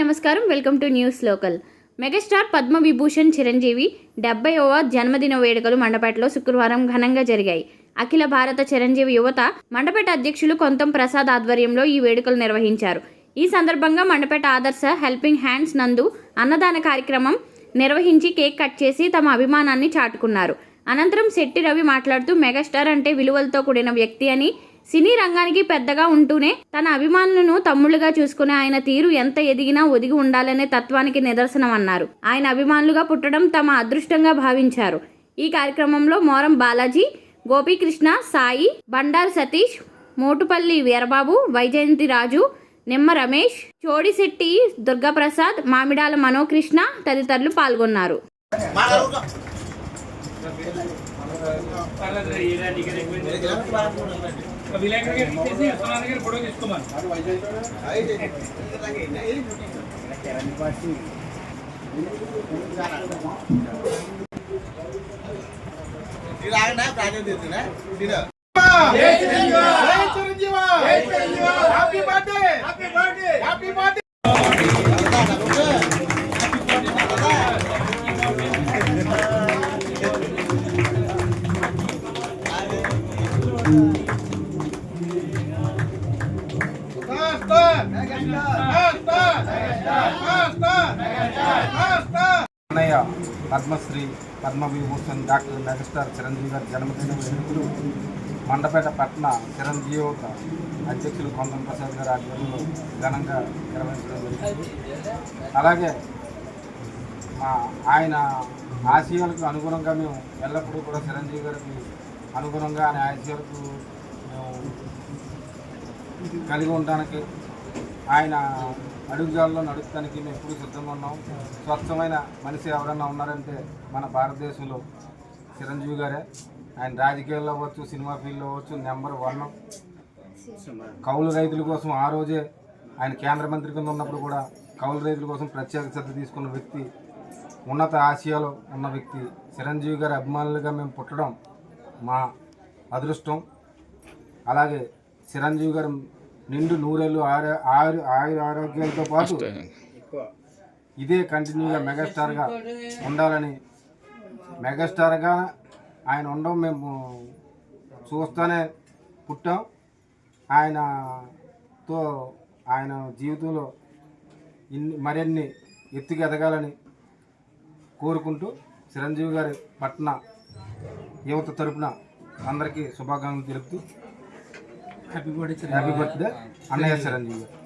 నమస్కారం. Welcome to news local. Megastar Padma Vibhushan Chiranjeevi డెబ్బైవ జన్మదిన వేడుకలు మండపేటలో శుక్రవారం ఘనంగా జరిగాయి. అఖిల భారత చిరంజీవి యువత మండపేట అధ్యక్షులు కొంతం ప్రసాద్ ఆధ్వర్యంలో ఈ వేడుకలు నిర్వహించారు. ఈ సందర్భంగా మండపేట ఆదర్శ హెల్పింగ్ హ్యాండ్స్ నందు అన్నదాన కార్యక్రమం నిర్వహించి కేక్ కట్ చేసి తమ అభిమానాన్ని చాటుకున్నారు. అనంతరం శెట్టి రవి మాట్లాడుతూ మెగాస్టార్ అంటే విలువలతో కూడిన వ్యక్తి అని సినీ రంగానికి పెద్దగా ఉంటూనే తన అభిమానులను తమ్ముళ్ళుగా చూసుకునే ఆయన తీరు ఎంత ఎదిగినా ఒదిగి ఉండాలనే తత్వానికి నిదర్శనం అన్నారు ఆయన అభిమానులుగా పుట్టడం తమ అదృష్టంగా భావించారు. ఈ కార్యక్రమంలో మోరం బాలాజీ గోపీకృష్ణ సాయి బండారు సతీష్ మోటుపల్లి వీరబాబు వైజయంతి రాజు నిమ్మ రమేష్ చోడిశెట్టి దుర్గాప్రసాద్ మామిడాల మనోకృష్ణ తదితరులు పాల్గొన్నారు. విలేకరు గారికి ఇచ్చేసి విశ్వనాథ్ గారి ఫోటో తీసుకోమని అన్నయ్య పద్మశ్రీ పద్మవిభూషణ్ డాక్టర్ మెగాస్టార్ చిరంజీవి గారి జన్మదిన వేడుకలు మండపేట పట్న చిరంజీవి యువత అధ్యక్షులు కొందం ప్రసాద్ గారి ఆధ్వర్యంలో ఘనంగా నిర్వహించడం జరిగింది. అలాగే మా ఆయన ఆశయాలకు అనుగుణంగా మేము ఎల్లప్పుడూ కూడా చిరంజీవి గారికి అనుగుణంగా ఆయన ఆశయాలకు మేము కలిగి ఉండడానికి ఆయన అడుగుజాల్లో నడుస్తానికి మేము ఎప్పుడు సిద్ధంగా ఉన్నాం. స్వచ్ఛమైన మనిషి ఎవరైనా ఉన్నారంటే మన భారతదేశంలో చిరంజీవి గారే. ఆయన రాజకీయాల్లో అవ్వచ్చు సినిమా ఫీల్డ్లో అవ్వచ్చు నెంబర్ వన్. కౌలు రైతుల కోసం ఆ రోజే ఆయన కేంద్ర మంత్రి కింద ఉన్నప్పుడు కూడా కౌలు రైతుల కోసం ప్రత్యేక శ్రద్ధ తీసుకున్న వ్యక్తి ఉన్నత ఆసియాలో ఉన్న వ్యక్తి చిరంజీవి గారి అభిమానులుగా మేము పుట్టడం మా అదృష్టం. అలాగే చిరంజీవి గారు నిండు నూరేళ్ళు ఆరు ఆరు ఆయుర ఆరోగ్యాలతో పాటు ఇదే కంటిన్యూగా మెగాస్టార్గా ఉండాలని మెగాస్టార్గా ఆయన ఉండడం మేము చూస్తూనే పుట్టాం. ఆయనతో ఆయన జీవితంలో ఇన్ని మరిన్ని ఎత్తుకు ఎదగాలని కోరుకుంటూ చిరంజీవి గారి పట్న యువత తరపున అందరికీ శుభాకాంక్షలు తెలుపుతూ హ్యాపీ బర్త్డే హ్యాపీ బర్త్డే అన్నయ్య చిరంజీవి గారు.